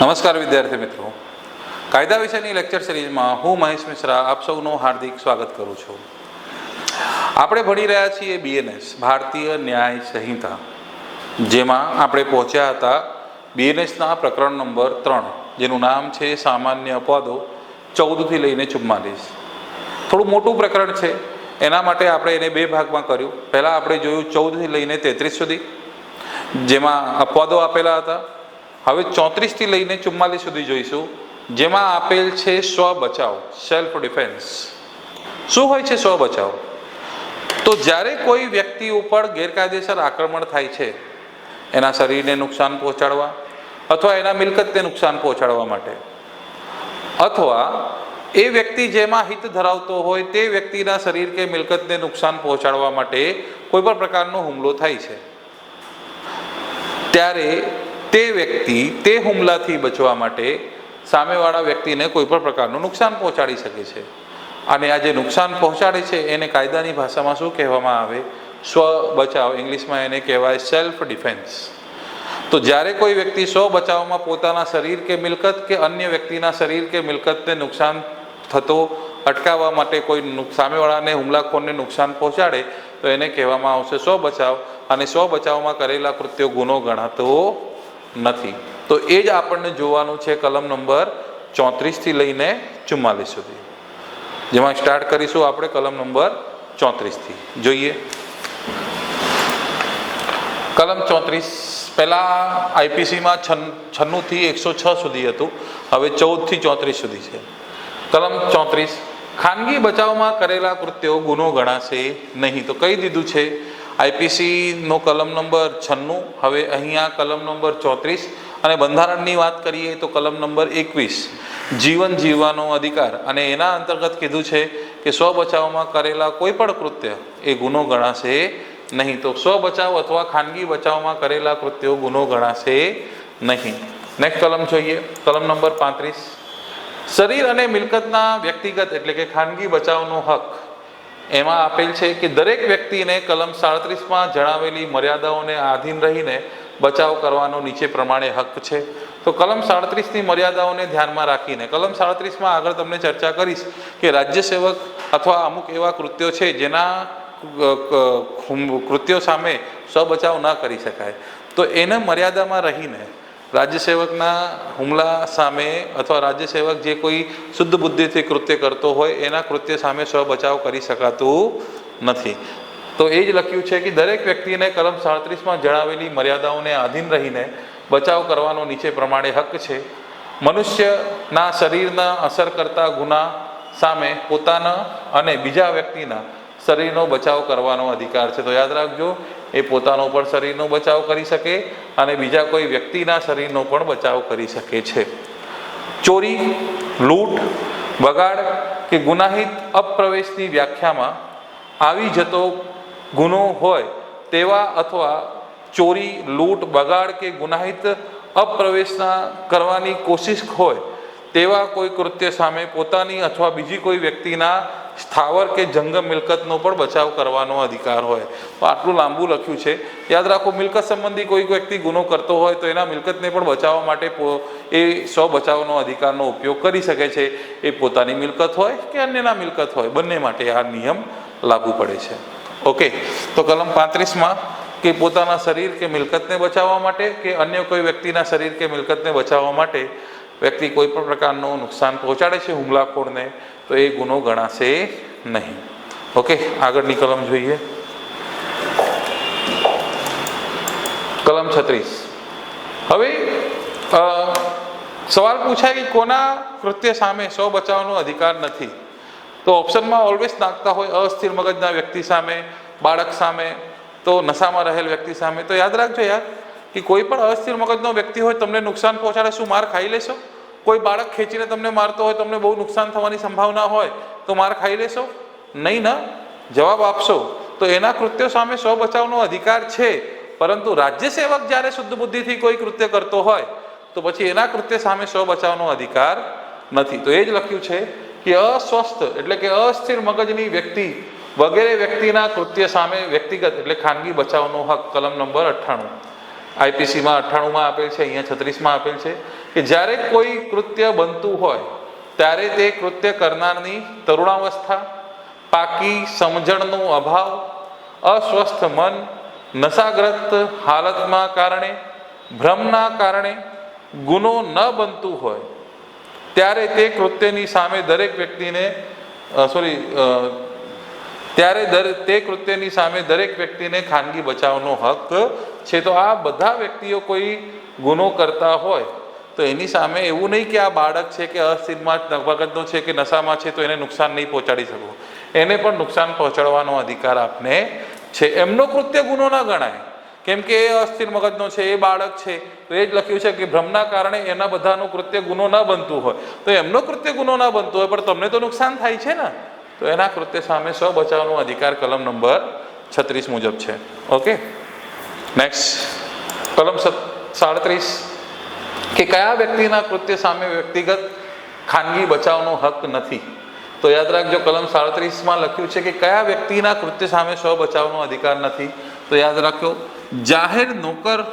નમસ્કાર વિદ્યાર્થી મિત્રો. કાયદા વિષયની લેક્ચર સિરીઝમાં હું મહેશ મિશ્રા આપ સૌનું હાર્દિક સ્વાગત કરું છું. આપણે ભણી રહ્યા છીએ બીએનએસ ભારતીય ન્યાય સંહિતા, જેમાં આપણે પહોંચ્યા હતા બીએનએસના પ્રકરણ નંબર ત્રણ, જેનું નામ છે સામાન્ય અપવાદો ચૌદથી લઈને ચુમ્માલીસ. થોડું મોટું પ્રકરણ છે. એના માટે આપણે એને બે ભાગમાં કર્યું. પહેલાં આપણે જોયું ચૌદથી લઈને તેત્રીસ સુધી, જેમાં અપવાદો આપેલા હતા. હવે ચોત્રીસથી લઈને ચુમ્માલીસ સુધી જોઈશું. જેમાં આપેલ છે સ્વ બચાવ સેલ્ફ ડિફેન્સ શું હોય છે સ્વ બચાવ? તો જ્યારે કોઈ વ્યક્તિ ઉપર ગેરકાયદેસર આક્રમણ થાય છે, એના શરીરને નુકસાન પહોંચાડવા અથવા એના મિલકતને નુકસાન પહોંચાડવા માટે, અથવા એ વ્યક્તિ જેમાં હિત ધરાવતો હોય તે વ્યક્તિના શરીર કે મિલકતને નુકસાન પહોંચાડવા માટે કોઈ પણ પ્રકારનો હુમલો થાય છે. ત્યારે તે વ્યક્તિ તે હુમલાથી બચવા માટે સામેવાળા વ્યક્તિને કોઈ પણ પ્રકારનું નુકસાન પહોંચાડી શકે છે. અને આ જે નુકસાન પહોંચાડે છે, એને કાયદાની ભાષામાં શું કહેવામાં આવે? સ્વ બચાવ, ઇંગ્લિશમાં એને કહેવાય સેલ્ફ ડિફેન્સ તો જ્યારે કોઈ વ્યક્તિ સ્વ બચાવમાં પોતાના શરીર કે મિલકત કે અન્ય વ્યક્તિના શરીર કે મિલકતને નુકસાન થતો, અટકાવવા માટે કોઈ સામેવાળાને, હુમલાખોરને નુકસાન પહોંચાડે, તો એને કહેવામાં આવશે સ્વ બચાવ. અને સ્વ બચાવમાં કરેલા કૃત્યો ગુનો ગણાતો નથી. તો એ જ આપણને જોવાનું છે કલમ નંબર ચોત્રીસથી લઈને ચુમ્માલીસ સુધી. જેમાં સ્ટાર્ટ કરીશું આપણે કલમ નંબર ચોત્રીસથી જોઈએ. કલમ ચોત્રીસ પહેલાં આઈપીસીમાં છન છન્નુંથી એકસો છ સુધી હતું. હવે ચૌદથી ચોત્રીસ સુધી છે. કલમ ચોત્રીસ, ખાનગી બચાવમાં કરેલા કૃત્યો ગુનો ગણાશે નહીં. તો કહી દીધું છે આઈપીસીનો કલમ નંબર છન્નું, હવે અહીંયા કલમ નંબર ચોત્રીસ, અને બંધારણની વાત કરીએ તો કલમ નંબર એકવીસ. જીવન જીવવાનો અધિકાર, અને એના અંતર્ગત કીધું છે કે સ્વ બચાવમાં કરેલા કોઈ પણ કૃત્ય, એ ગુનો ગણાશે નહીં. તો સ્વ બચાવ અથવા ખાનગી બચાવમાં કરેલા કૃત્યો ગુનો ગણાશે નહીં. નેક્સ્ટ કલમ જોઈએ. કલમ નંબર પાંત્રીસ. શરીર અને મિલકતના વ્યક્તિગત એટલે કે ખાનગી બચાવનો હક, એમાં આપેલ છે કે દરેક વ્યક્તિને કલમ સાડત્રીસમાં જણાવેલી મર્યાદાઓને આધીન રહીને બચાવ કરવાનો નીચે પ્રમાણે હક છે. તો કલમ સાડત્રીસની મર્યાદાઓને ધ્યાનમાં રાખીને, કલમ સાડત્રીસમાં આગળ તમને ચર્ચા કરીશ કે રાજ્ય સેવક અથવા અમુક એવા કૃત્યો છે જેના કૃત્યો સામે સ્વબચાવ ન કરી શકાય. તો એને મર્યાદામાં રહીને રાજ્ય સેવકના હુમલા સામે અથવા રાજ્ય સેવક જે કોઈ શુદ્ધ બુદ્ધિથી કૃત્ય કરતો હોય, એના કૃત્ય સામે સ્વ બચાવ કરી શકાતું નથી. તો એ જ લખ્યું છે કે દરેક વ્યક્તિને કલમ સાડત્રીસમાં જણાવેલી મર્યાદાઓને આધીન રહીને બચાવ કરવાનો નીચે પ્રમાણે હક છે. મનુષ્યના શરીરના અસર કરતા ગુના સામે પોતાના અને બીજા વ્યક્તિના શરીરનો બચાવ કરવાનો અધિકાર છે. તો યાદ રાખજો, એ પોતાનો પણ શરીરનો બચાવ કરી શકે અને બીજા કોઈ વ્યક્તિના શરીરનો પણ બચાવ કરી શકે છે. ચોરી, લૂંટ બગાડ કે ગુનાહિત અપ્રવેશની વ્યાખ્યામાં આવી જતો ગુનો હોય તેવા અથવા ચોરી, લૂંટ, બગાડ કે ગુનાહિત અપ્રવેશના કરવાની કોશિશ હોય તેવા કોઈ કૃત્ય સામે પોતાની અથવા બીજી કોઈ વ્યક્તિના સ્થાવર કે જંગમ મિલકતનો પણ બચાવ કરવાનો અધિકાર હોય. તો આટલું લાંબુ લખ્યું છે. યાદ રાખો, મિલકત સંબંધી કોઈ વ્યક્તિ ગુનો કરતો હોય તો એના મિલકતને પણ બચાવવા માટે એ સ્વ બચાવનો અધિકારનો ઉપયોગ કરી શકે છે. એ પોતાની મિલકત હોય કે અન્યના મિલકત હોય, બંને માટે આ નિયમ લાગુ પડે છે. ઓકે. તો કલમ પાંત્રીસમાં કે પોતાના શરીર કે મિલકતને બચાવવા માટે કે અન્ય કોઈ વ્યક્તિના શરીર કે મિલકતને બચાવવા માટે વ્યક્તિ કોઈ પણ પ્રકારનું નુકસાન પહોંચાડે છે હુમલાખોરને, તો એ ગુનો ગણાશે નહીં. ઓકે, આગળની કલમ જોઈએ. કલમ છત્રીસ. હવે સવાલ પૂછાય કે કોના કૃત્ય સામે સ્વ બચાવનો અધિકાર નથી? તો ઓપ્શનમાં ઓલવેઝ નાખતા હોય અસ્થિર મગજના વ્યક્તિ સામે, બાળક સામે, તો નશામાં રહેલ વ્યક્તિ સામે. તો યાદ રાખજો યાર, કે કોઈ પણ અસ્થિર મગજનો વ્યક્તિ હોય, તમને નુકસાન પહોંચાડે શું માર ખાઈ લેશો? કોઈ બાળક ખેંચીને તમને મારતો હોય, તમને બહુ નુકસાન થવાની સંભાવના હોય, તો માર ખાઈ લેશો? નહીં ના, જવાબ આપશો. તો એના કૃત્યો સામે સ્વ બચાવનો અધિકાર છે. પરંતુ રાજ્ય સેવક જ્યારે શુદ્ધ બુદ્ધિથી કોઈ કૃત્ય કરતો હોય, તો પછી એના કૃત્ય સામે સ્વ બચાવનો અધિકાર નથી. તો એ જ લખ્યું છે કે અસ્વસ્થ, એટલે કે અસ્થિર મગજની વ્યક્તિ વગેરે વ્યક્તિના કૃત્ય સામે વ્યક્તિગત, એટલે ખાનગી બચાવનો હક, કલમ નંબર અઠ્ઠાણું. આઈપીસીમાં અઠ્ઠાણુંમાં આપેલ છે, અહીંયા છત્રીસમાં આપેલ છે, કે જ્યારે કોઈ કૃત્ય બનતું હોય, ત્યારે તે કૃત્ય કરનારની તરુણાવસ્થા, પાકી સમજણનો અભાવ, અસ્વસ્થ મન, નશાગ્રસ્ત હાલતમાં કારણે, ભ્રમના કારણે ગુનો ન બનતું હોય ત્યારે તે કૃત્યની સામે દરેક વ્યક્તિને સોરી ત્યારે દર, તે કૃત્યની સામે દરેક વ્યક્તિને ખાનગી બચાવનો હક છે. તો આ બધા વ્યક્તિઓ કોઈ ગુનો કરતા હોય, તો એની સામે એવું નહીં કે આ બાળક છે કે અસ્થિરમાં વખતનો છે કે નશામાં છે તો એને નુકસાન નહીં પહોંચાડી શકો એને પણ નુકસાન પહોંચાડવાનો અધિકાર આપને છે. એમનો કૃત્ય ગુનો ના ગણાય. કેમ કે એ અસ્થિર મગજનો છે, એ બાળક છે, તો એ જ લખ્યું છે કે ભ્રમના કારણે એના બધાનું કૃત્ય ગુનો ન બનતું હોય. તો એમનો કૃત્ય ગુનો ના બનતો હોય, પણ તમને તો નુકસાન થાય છે ને? તો એના કૃત્ય સામે સ્વ બચાવનો અધિકાર કલમ નંબર છત્રીસ મુજબ છે. ઓકે? નેક્સ્ટ કલમ સાડત્રીસ. કે કયા વ્યક્તિના કૃત્ય સામે વ્યક્તિગત ખાનગી બચાવનો હક નથી? તો યાદ રાખજો, કલમ સાડત્રીસમાં લખ્યું છે કે કયા વ્યક્તિના કૃત્ય સામે સ્વ બચાવનો અધિકાર નથી? તો યાદ રાખજો જાહેર નોકર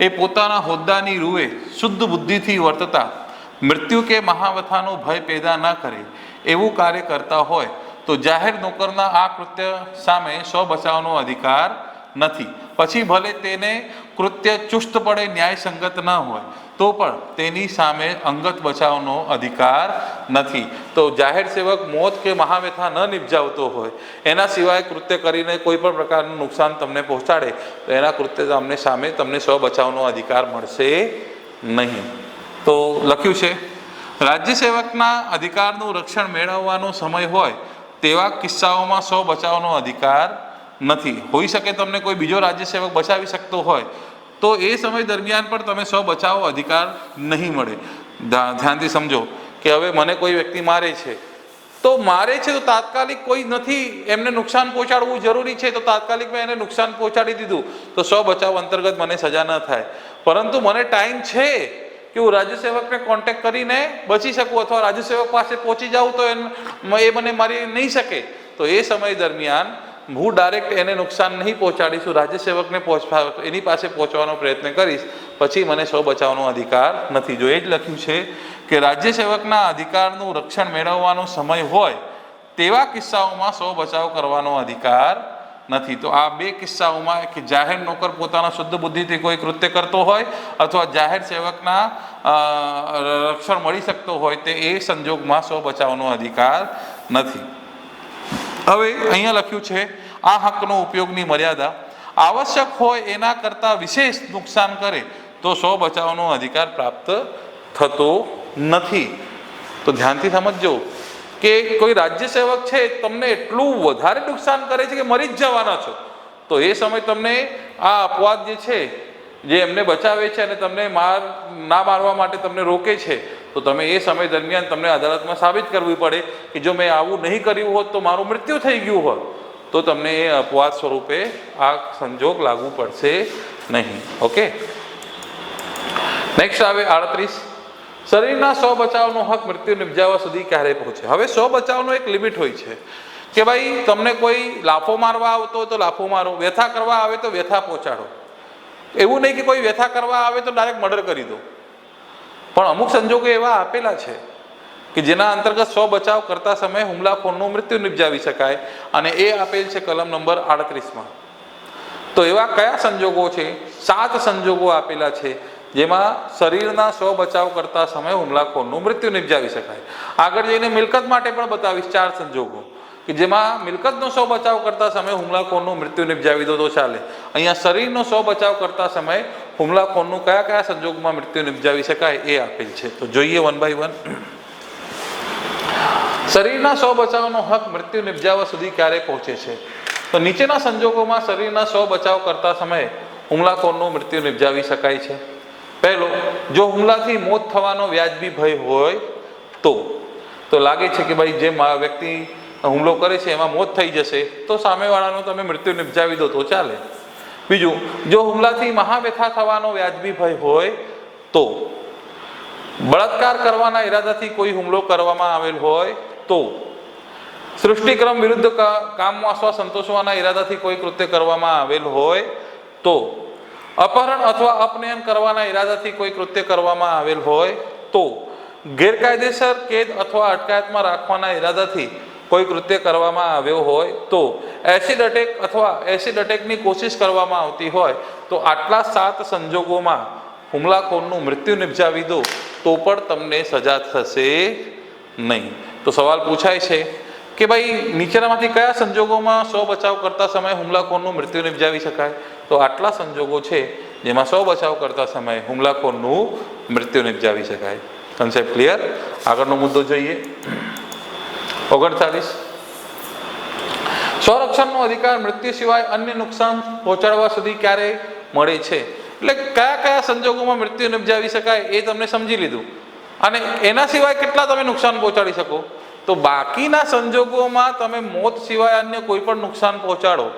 એ પોતાના હોદ્દાની રૂએ શુદ્ધ બુદ્ધિથી વર્તતા, મૃત્યુ કે મહાવથાનો ભય પેદા ન કરે એવું કાર્ય કરતા હોય, તો જાહેર નોકરના આ કૃત્ય સામે સ્વ બચાવનો અધિકાર નથી. પછી ભલે તેને કૃત્ય ચુસ્તપણે ન્યાયસંગત ન હોય તો પણ તેની સામે અંગત બચાવનો અધિકાર નથી. તો જાહેર સેવક મોત કે મહાવ્યથા ન નિપજાવતો હોય, એના સિવાય કૃત્ય કરીને કોઈ પણ પ્રકારનું નુકસાન તમને પહોંચાડે, તો એના કૃત્ય તમને સામે તમને સ્વ બચાવનો અધિકાર મળશે નહીં. તો લખ્યું છે, રાજ્ય સેવકના અધિકારનું રક્ષણ મેળવવાનો સમય હોય, તેવા કિસ્સાઓમાં સ્વ બચાવનો અધિકાર નથી. હોઈ શકે તમને કોઈ બીજો રાજ્ય સેવક બચાવી શકતો હોય તો એ સમય દરમિયાન પણ તમે સ્વ બચાવ અધિકાર નહીં મળે. ધ્યાનથી સમજો કે હવે મને કોઈ વ્યક્તિ મારે છે. તો મારે છે તો તાત્કાલિક કોઈ નથી એમને નુકસાન પહોંચાડવું જરૂરી છે તો તાત્કાલિક મેં એને નુકસાન પહોંચાડી દીધું. તો સ્વ બચાવ અંતર્ગત મને સજા ન થાય. પરંતુ મને ટાઈમ છે કે હું રાજ્ય સેવકને કોન્ટેક્ટ કરીને બચી શકું અથવા રાજ્ય સેવક પાસે પહોંચી જાઉં તો એ મને મારી નહીં શકે. તો એ સમય દરમિયાન હું ડાયરેક્ટ એને નુકસાન નહીં પહોંચાડીશું, રાજ્ય સેવકને પહોંચવા એની પાસે પહોંચવાનો પ્રયત્ન કરીશ. પછી મને સ્વ બચાવનો અધિકાર નથી. જો એ જ લખ્યું છે કે રાજ્ય સેવકના અધિકારનું રક્ષણ મેળવવાનો સમય હોય, તેવા કિસ્સાઓમાં સ્વ બચાવ કરવાનો અધિકાર નથી. તો આ બે કિસ્સાઓમાં કે જાહેર નોકર પોતાના શુદ્ધ બુદ્ધિથી કોઈ કૃત્ય કરતો હોય અથવા જાહેર સેવકના રક્ષણ મળી શકતો હોય, તે એ સંજોગમાં સ્વ બચાવનો અધિકાર નથી. હવે અહીંયા લખ્યું છે, આ હકનો ઉપયોગની મર્યાદા આવશ્યક હોય એના કરતાં વિશેષ નુકસાન કરે તો સો બચાવનો અધિકાર પ્રાપ્ત થતો નથી. તો ધ્યાનથી સમજજો કે કોઈ રાજ્ય સેવક છે, તમને એટલું વધારે નુકસાન કરે છે કે મરી જ જવાના છો. તો એ સમય તમને આ અપવાદ જે છે જે એમને બચાવે છે અને તમને માર, ના મારવા માટે તમને રોકે છે, તો તમે એ સમય દરમિયાન તમને અદાલતમાં સાબિત કરવી પડે કે જો મેં આવું નહીં કર્યું હોત તો મારું મૃત્યુ થઈ ગયું હોત, તો તમને એ અપવાદ સ્વરૂપે આ સંજોગ લાગુ પડશે નહીં. ઓકે? નેક્સ્ટ આવે આડત્રીસ. શરીરના સ્વ બચાવનો હક મૃત્યુ નિપજાવવા સુધી ક્યારે પહોંચે? હવે સ્વ બચાવનો એક લિમિટ હોય છે કે ભાઈ, તમને કોઈ લાફો મારવા આવતો તો લાફો મારો, વ્યથા કરવા આવે તો વ્યથા પહોંચાડો. એવું નહીં કે કોઈ વ્યથા કરવા આવે તો ડાયરેક્ટ મર્ડર કરી દો. પણ અમુક સંજોગો એવા આપેલા છે કે જેના અંતર્ગત સ્વ બચાવ કરતા સમયે હુમલાખોરનું મૃત્યુ નિપજાવી શકાય અને એ આપેલ છે કલમ નંબર આડત્રીસમાં. તો એવા કયા સંજોગો છે? સાત સંજોગો આપેલા છે જેમાં શરીરના સ્વ બચાવ કરતા સમયે હુમલાખોરનું મૃત્યુ નિપજાવી શકાય. આગળ જઈને મિલકત માટે પણ બતાવીશ ચાર સંજોગો. કે જેમાં મિલકતનો સૌ બચાવ કરતા સમયે હુમલાખોરનું મૃત્યુ નિપજાવી દો તો ચાલે. અહીંયા શરીરનો સૌ બચાવ કરતા સમયે હુમલાખોરનું કયા કયા સંજોગોમાં મૃત્યુ નિપજાવી શકાય એ આપેલ છે. તો જોઈએ વન બાય વન. શરીરના સૌ બચાવનો હક મૃત્યુ નિપજાવવા સુધી ક્યારે પહોંચે છે? તો નીચેના સંજોગોમાં શરીરના સૌ બચાવ કરતા સમયે હુમલાખોરનું મૃત્યુ નિપજાવી શકાય છે. પહેલો, જો હુમલાથી મોત થવાનો વ્યાજબી ભય હોય તો. તો લાગે છે કે ભાઈ જે વ્યક્તિ હુમલો કરે છે, એમાં મોત થઈ જશે, તો સામેવાળાનું તમે મૃત્યુ નિપજાવી દો તો ચાલે. બીજું, જો હુમલાથી મહાવ્યથા થવાનો વ્યાજબી ભય હોય, તો બળાત્કાર કરવાના ઈરાદાથી કોઈ હુમલો કરવામાં આવેલ હોય, તો સૃષ્ટિક્રમ વિરુદ્ધ કામમાં અથવા સંતોષવાના ઈરાદાથી કોઈ કૃત્ય કરવામાં આવેલ હોય, તો અપહરણ અથવા અપનયન કરવાના ઈરાદાથી કોઈ કૃત્ય કરવામાં આવેલ હોય, તો ગેરકાયદેસર કેદ અથવા અટકાયતમાં રાખવાના ઈરાદાથી કોઈ કૃત્ય કરવામાં આવ્યો હોય તો એસિડ અટેક અથવા એસિડ અટેકની કોશિશ કરવામાં આવતી હોય તો આટલા સાત સંજોગોમાં હુમલાખોરનું મૃત્યુ નિપજાવી દો, તો પણ તમને સજા થશે નહીં. તો સવાલ પૂછાય છે કે ભાઈ નીચેનામાંથી કયા સંજોગોમાં સ્વ બચાવ કરતા સમયે હુમલાખોરનું મૃત્યુ નિપજાવી શકાય? તો આટલા સંજોગો છે જેમાં સ્વ બચાવ કરતા સમયે હુમલાખોરનું મૃત્યુ નિપજાવી શકાય. કન્સેપ્ટ ક્લિયર આગળનો મુદ્દો જોઈએ. ઓગણચાલીસ. સ્વરક્ષણનો અધિકાર મૃત્યુ સિવાય અન્ય નુકસાન પહોંચાડવા સુધી ક્યારે મળે છે? એટલે કયા કયા સંજોગોમાં મૃત્યુ નિપજાવી શકાય એ તમને સમજી લીધું. અને એના સિવાય કેટલા તમે નુકસાન પહોંચાડી શકો? તો બાકીના સંજોગોમાં તમે મોત સિવાય અન્ય કોઈ પણ નુકસાન પહોંચાડો,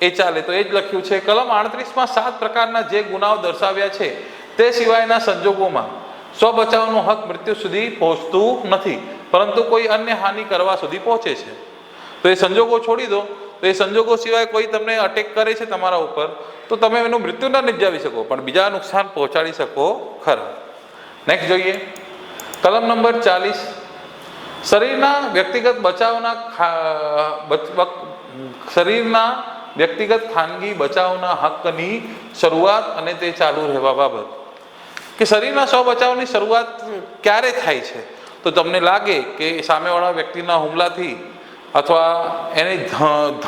એ ચાલે. તો એ જ લખ્યું છે, કલમ આડત્રીસમાં સાત પ્રકારના જે ગુનાઓ દર્શાવ્યા છે, તે સિવાયના સંજોગોમાં. સ્વ બચાવનો હક મૃત્યુ સુધી પહોંચતું નથી. પરંતુ કોઈ અન્ય હાનિ કરવા સુધી પહોંચે છે. તો એ સંજોગો છોડી દો. તો એ સંજોગો સિવાય કોઈ તમને અટેક કરે છે તમારા ઉપર, તો તમે એનું મૃત્યુ ના નિપજાવી શકો, પણ બીજા નુકસાન પહોંચાડી શકો ખરા. નેક્સ્ટ જોઈએ. કલમ નંબર ચાલીસ. શરીરના વ્યક્તિગત બચાવના શરીરના વ્યક્તિગત ખાનગી બચાવના હકની શરૂઆત અને તે ચાલુ રહેવા બાબત. કે શરીરના સ્વ બચાવની શરૂઆત ક્યારે થાય છે? તો તમને લાગે કે સામેવાળા વ્યક્તિના હુમલાથી અથવા એની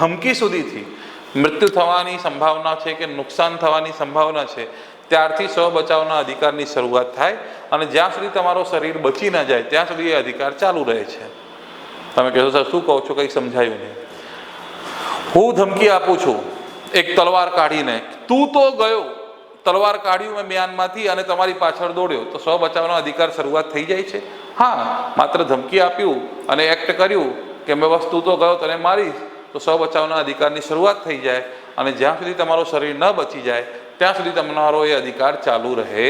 ધમકી સુધીથી મૃત્યુ થવાની સંભાવના છે કે નુકસાન થવાની સંભાવના છે, ત્યારથી સ્વ બચાવના અધિકારની શરૂઆત થાય અને જ્યાં સુધી તમારો શરીર બચી ન જાય, ત્યાં સુધી એ અધિકાર ચાલુ રહે છે. તમે કહેશો, સર, શું કહો છો? કંઈ સમજાયું નહીં. હું ધમકી આપું છું. એક તલવાર કાઢીને, તું તો ગયો તલવાર કાઢ્યું મેં મ્યાનમાંથી અને તમારી પાછળ દોડ્યો. તો સ્વ બચાવનો અધિકાર શરૂઆત થઈ જાય છે. હા, માત્ર ધમકી આપ્યું અને એક્ટ કર્યું કે મેં વસ્તુ તો ગયો, તને મારીશ. તો સ્વ બચાવના અધિકારની શરૂઆત થઈ જાય અને જ્યાં સુધી તમારો શરીર ન બચી જાય, ત્યાં સુધી તમારો એ અધિકાર ચાલુ રહે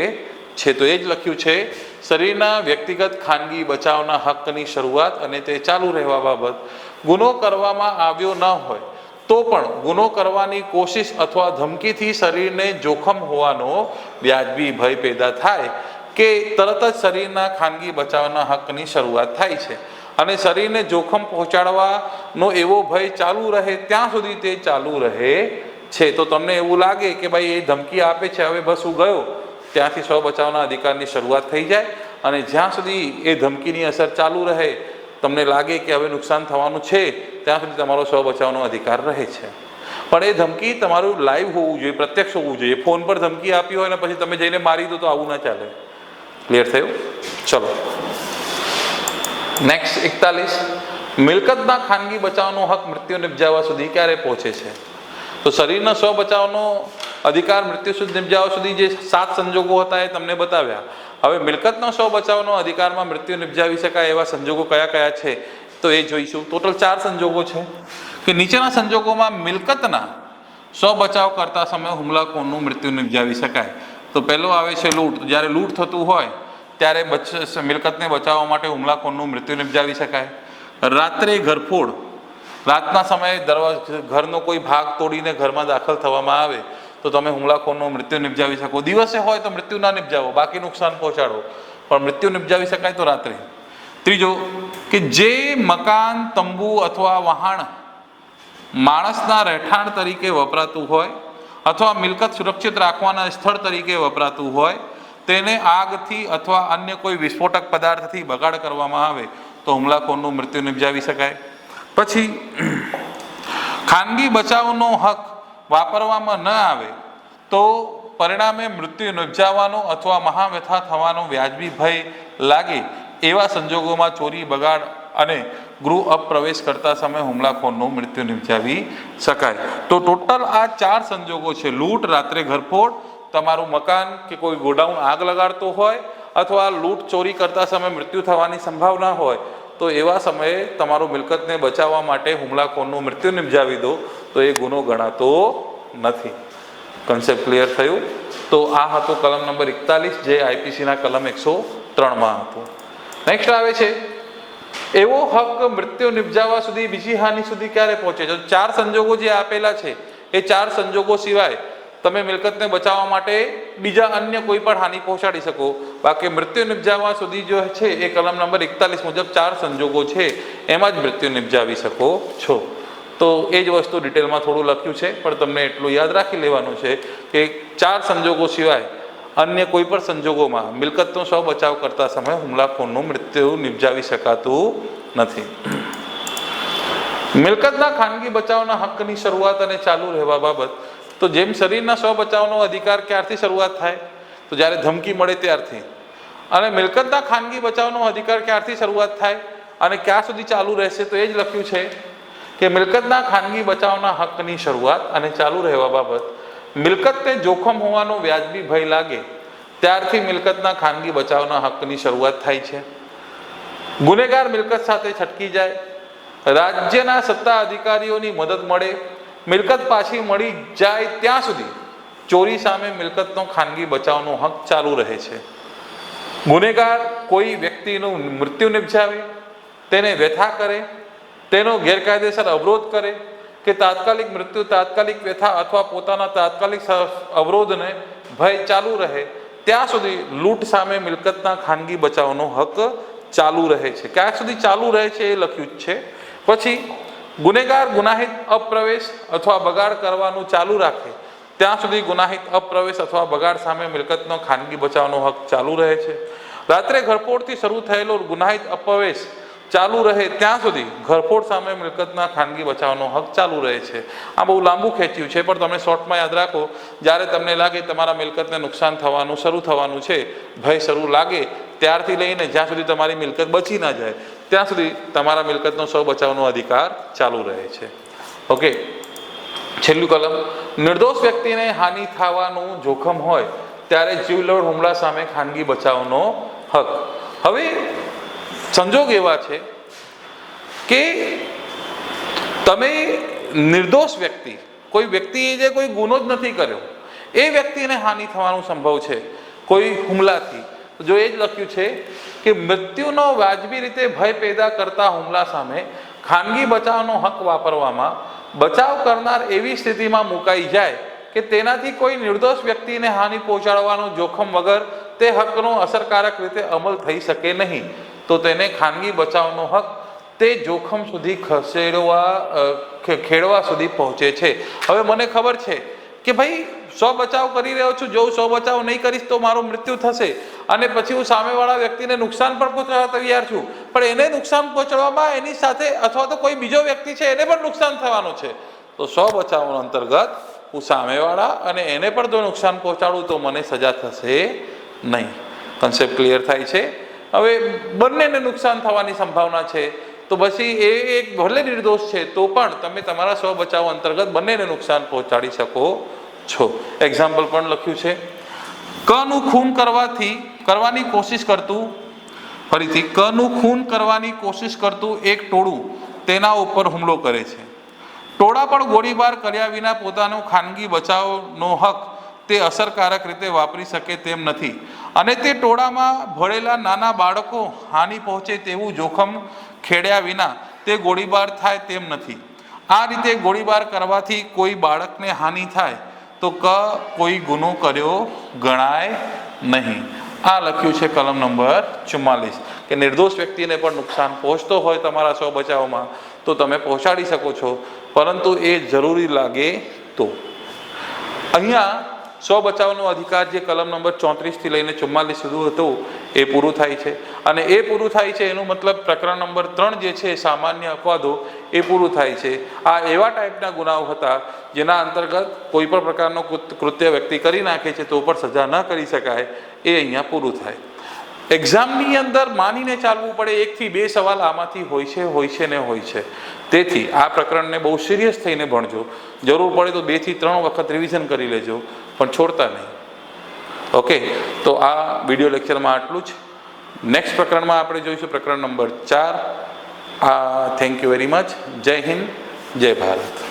છે. તો એ જ લખ્યું છે, શરીરના વ્યક્તિગત ખાનગી બચાવના હકની શરૂઆત અને તે ચાલુ રહેવા બાબત ગુનો કરવામાં આવ્યો ન હોય તો પણ ગુનો કરવાની કોશિશ અથવા ધમકીથી શરીરને જોખમ હોવાનો વ્યાજબી ભય પેદા થાય કે તરત જ શરીરના ખાનગી બચાવના હકની શરૂઆત થાય છે. અને શરીરને જોખમ પહોંચાડવાનો એવો ભય ચાલુ રહે ત્યાં સુધી તે ચાલુ રહે છે. તો તમને એવું લાગે કે ભાઈ એ ધમકી આપે છે, હવે બસ હું ગયો. ત્યાંથી સ્વ બચાવના અધિકારની શરૂઆત થઈ જાય અને જ્યાં સુધી એ ધમકીની અસર ચાલુ રહે, તમને લાગે કે હવે નુકસાન થવાનું છે ત્યાં સુધી તમારો સ્વ બચાવનો અધિકાર રહે છે. પણ એ ધમકી તમારું લાઈવ હોવું જોઈએ, પ્રત્યક્ષ હોવું જોઈએ. ફોન પર ધમકી આપી હોય ને પછી તમે જઈને મારી દો તો આવું ના ચાલે. ક્લિયર થયું? ચલો. નેક્સ્ટ એકતાલીસ. મિલકતના ખાનગી બચાવનો હક મૃત્યુ નિપજાવવા સુધી ક્યારે પહોંચે છે? તો શરીરના સ્વ બચાવનો અધિકાર મૃત્યુ સુધી નિપજાવવા સુધી જે સાત સંજોગો હતા એ તમને બતાવ્યા. હવે મિલકતનો સ્વ બચાવનો અધિકારમાં મૃત્યુ નિપજાવી શકાય એવા સંજોગો કયા કયા છે? તો એ જોઈશું. ટોટલ ચાર સંજોગો છે કે નીચેના સંજોગોમાં મિલકતના સ્વ બચાવ કરતા સમયે હુમલાખોરનું મૃત્યુ નિપજાવી શકાય. તો પહેલો આવે છે લૂંટ. જ્યારે લૂંટ થતું હોય, ત્યારે બચ, મિલકતને બચાવવા માટે હુમલાખોરનું મૃત્યુ નિપજાવી શકાય. રાત્રે ઘરફોડ. રાતના સમયે દરવાજા, ઘરનો કોઈ ભાગ તોડીને ઘરમાં દાખલ થવામાં આવે, તો તમે હુમલાખોરનું મૃત્યુ નિપજાવી શકો. દિવસે હોય તો મૃત્યુ ના નિપજાવો. બાકી નુકસાન પહોંચાડો. પણ મૃત્યુ નિપજાવી શકાય તો રાત્રે. ત્રીજો કે જે મકાન, તંબુ અથવા વહાણ માણસના રહેઠાણ તરીકે વપરાતું હોય અથવા મિલકત સુરક્ષિત રાખવાના સ્થળ તરીકે વપરાતું હોય, તેને આગથી અથવા અન્ય કોઈ વિસ્ફોટક પદાર્થથી બગાડ કરવામાં આવે, તો હુમલાખોરનું મૃત્યુ નિપજાવી શકાય. પછી, ખાનગી બચાવનો હક વાપરવામાં ન આવે, તો પરિણામે મૃત્યુ નિપજાવવાનો અથવા મહાવ્યથા થવાનો વ્યાજબી ભય લાગે. એવા સંજોગોમાં ચોરી, બગાડ અને ગૃહ અપ્રવેશ કરતા સમયે હુમલાખોરનું મૃત્યુ નિપજાવી શકાય. તો ટોટલ આ ચાર સંજોગો છે. લૂંટ, રાત્રે ઘરફોડ, તમારું મકાન કે કોઈ ગોડાઉન આગ લગાડતો હોય અથવા લૂંટ ચોરી કરતા સમયે મૃત્યુ થવાની સંભાવના હોય, તો એવા સમયે તમારું મિલકતને બચાવવા માટે હુમલાખોરનું મૃત્યુ નિપજાવી દો. તો એ ગુનો ગણાતો નથી. કન્સેપ્ટ ક્લિયર થયું? તો આ હતો કલમ નંબર એકતાલીસ જે આઈપીસીના કલમ એકસો ત્રણમાં હતું. નેક્સ્ટ આવે છે, એવો હક મૃત્યુ નિપજાવવા સુધી બીજી હાનિ સુધી ક્યારે પહોંચે? છે ચાર સંજોગો જે આપેલા છે, એ ચાર સંજોગો સિવાય તમે મિલકતને બચાવવા માટે બીજા અન્ય કોઈ પણ હાનિ પહોંચાડી શકો. બાકી મૃત્યુ નિપજાવવા સુધી જો છે, એ કલમ નંબર એકતાલીસ મુજબ ચાર સંજોગો છે, એમાં જ મૃત્યુ નિપજાવી શકો છો. તો એ જ વસ્તુ ડિટેલમાં થોડું લખ્યું છે, પણ તમને એટલું યાદ રાખી લેવાનું છે કે ચાર સંજોગો સિવાય અન્ય કોઈ પણ સંજોગોમાં મિલકતનો સ્વ બચાવ કરતા સમયે હુમલાખોરનું મૃત્યુ નિપજાવી શકાતું નથી. મિલકતના ખાનગી બચાવના હકની શરૂઆત અને ચાલુ રહેવા બાબત, તો જેમ શરીરના સ્વ બચાવનો અધિકાર ક્યારથી શરૂઆત થાય? તો જ્યારે ધમકી મળે ત્યારથી. અને મિલકતના ખાનગી બચાવનો અધિકાર ક્યારથી શરૂઆત થાય અને ક્યાં સુધી ચાલુ રહેશે, તો એ જ લખ્યું છે કે મિલકતના ખાનગી બચાવના હકની શરૂઆત અને ચાલુ રહેવા બાબત મિલકતને જોખમ હોવાનો વ્યાજબી ભય લાગે, ત્યારથી મિલકતના ખાનગી બચાવના હકની શરૂઆત થાય છે. ગુનેગાર મિલકત સાથે છટકી જાય, રાજ્યના સત્તા અધિકારીઓની મદદ મળે, મિલકત પાછી મળી જાય ત્યાં સુધી ચોરી સામે મિલકતનો ખાનગી બચાવનો હક ચાલુ રહે છે. ગુનેગાર કોઈ વ્યક્તિનું મૃત્યુ નિપજાવે, તેને વ્યથા કરે, તેનો ગેરકાયદેસર અવરોધ કરે કે તાત્કાલિક મૃત્યુ, તાત્કાલિક વ્યથા અથવા પોતાના તાત્કાલિક અવરોધને ભય ચાલુ રહે, ત્યાં સુધી લૂંટ સામે મિલકતના ખાનગી બચાવનો હક ચાલુ રહે છે. ક્યાં સુધી ચાલુ રહે છે એ લખ્યું જ છે. પછી, ગુનેગાર ગુનાહિત અપ્રવેશ અથવા બગાડ કરવાનું ચાલુ રાખે, ત્યાં સુધી ગુનાહિત અપ્રવેશ અથવા બગાડ સામે મિલકતનો ખાનગી બચાવનો હક ચાલુ રહે છે. રાત્રે ઘરપોળથી શરૂ થયેલો ગુનાહિત અપ્રવેશ ચાલુ રહે ત્યાં સુધી ઘરફોડ સામે મિલકતના ખાનગી બચાવનો હક ચાલુ રહે છે. આ બહુ લાંબુ ખેંચ્યું છે, પણ તમે શોર્ટમાં યાદ રાખો, જ્યારે તમને લાગે તમારા મિલકતને નુકસાન થવાનું, શરૂ થવાનું છે, ભય શરૂ લાગે, ત્યારથી લઈને જ્યાં સુધી તમારી મિલકત બચી ના જાય, ત્યાં સુધી તમારા મિલકતનો સૌ બચાવનો અધિકાર ચાલુ રહે છે. ઓકે છેલ્લું કલમ. નિર્દોષ વ્યક્તિને હાનિ થવાનું જોખમ હોય, ત્યારે જીવલેણ હુમલા સામે ખાનગી બચાવનો હક. હવે સંજોગ એવા છે કે તમે નિર્દોષ વ્યક્તિ, કોઈ વ્યક્તિએ જે કોઈ ગુનો જ નથી કર્યો, એ વ્યક્તિને હાનિ થવાનું સંભવ છે, કોઈ હુમલાથી. જો એ જ લખ્યું છે કે મૃત્યુનો વાજબી રીતે ભય પેદા કરતા હુમલા સામે ખાનગી બચાવનો હક વાપરવામાં બચાવ કરનાર એવી સ્થિતિમાં મુકાઈ જાય કે તેનાથી કોઈ નિર્દોષ વ્યક્તિને હાનિ પહોંચાડવાનું જોખમ વગર તે હકનો અસરકારક રીતે અમલ થઈ શકે નહીં. તો તેને ખાનગી બચાવનો હક તે જોખમ સુધી ખસેડવા ખેડવા સુધી પહોંચે છે. હવે મને ખબર છે કે ભાઈ સ્વ બચાવ કરી રહ્યો છું, જો સ્વ બચાવ નહીં કરીશ તો મારું મૃત્યુ થશે. અને પછી હું સામેવાળા વ્યક્તિને નુકસાન પણ પહોંચાડવા તૈયાર છું. પણ એને નુકસાન પહોંચાડવામાં એની સાથે અથવા તો કોઈ બીજો વ્યક્તિ છે એને પણ નુકસાન થવાનું છે. તો સ્વ બચાવ અંતર્ગત હું સામેવાળા અને એને પણ જો નુકસાન પહોંચાડું તો મને સજા થશે નહીં. કન્સેપ્ટ ક્લિયર થાય છે? હવે બંનેને નુકસાન થવાની સંભાવના છે. તો પછી એ એક ભલે નિર્દોષ છે, તો પણ તમે તમારા સ્વ બચાવ અંતર્ગત બંનેને નુકસાન પહોંચાડી શકો છો. એક્ઝામ્પલ પણ લખ્યું છે. કનું ખૂન કરવાથી, કરવાની કોશિશ કરતું, ફરીથી, કનું ખૂન કરવાની કોશિશ કરતું એક ટોળું તેના ઉપર હુમલો કરે છે. ટોળા પણ ગોળીબાર કર્યા વિના પોતાનો ખાનગી બચાવનો હક તે અસરકારક રીતે વાપરી શકે તેમ નથી. અને તે ટોળામાં ભળેલા નાના બાળકો હાનિ પહોંચે તેવું જોખમ ખેડ્યા વિના તે ગોળીબાર થાય તેમ નથી. આ રીતે ગોળીબાર કરવાથી કોઈ બાળકને હાનિ થાય તો ક કોઈ ગુનો કર્યો ગણાય નહીં. આ લખ્યું છે કલમ નંબર ચુમ્માલીસ. કે નિર્દોષ વ્યક્તિને પણ નુકસાન પહોંચતો હોય તમારા સ્વ બચાવમાં તો તમે પહોંચાડી શકો છો. પરંતુ એ જરૂરી લાગે તો. અહીંયા સ્વ બચાવનો અધિકાર જે કલમ નંબર ચોત્રીસથી લઈને ચુમ્માલીસ સુધી હતો, એ પૂરું થાય છે. અને એ પૂરું થાય છે, એનું મતલબ પ્રકરણ નંબર ત્રણ જે છે, સામાન્ય અપવાદો, એ પૂરું થાય છે. આ એવા ટાઈપના ગુનાઓ હતા, જેના અંતર્ગત કોઈ પણ પ્રકારનો કૃત્ય વ્યક્તિ કરી નાખે છે, તો પણ સજા ન કરી શકાય, એ અહીંયા પૂરું થાય. એક્ઝામની અંદર માનીને ચાલવું પડે, એકથી બે સવાલ આમાંથી હોય છે હોય છે ને હોય છે. તેથી આ પ્રકરણને બહુ સિરિયસ થઈને ભણજો. જરૂર પડે તો બેથી ત્રણ વખત રિવિઝન કરી લેજો. પણ છોડતા નહીં. ઓકે તો આ વીડિયો લેક્ચરમાં આટલું જ. નેક્સ્ટ પ્રકરણમાં આપણે જોઈશું પ્રકરણ નંબર ચાર. આ થેન્ક યુ વેરી મચ જય હિન્દ, જય ભારત.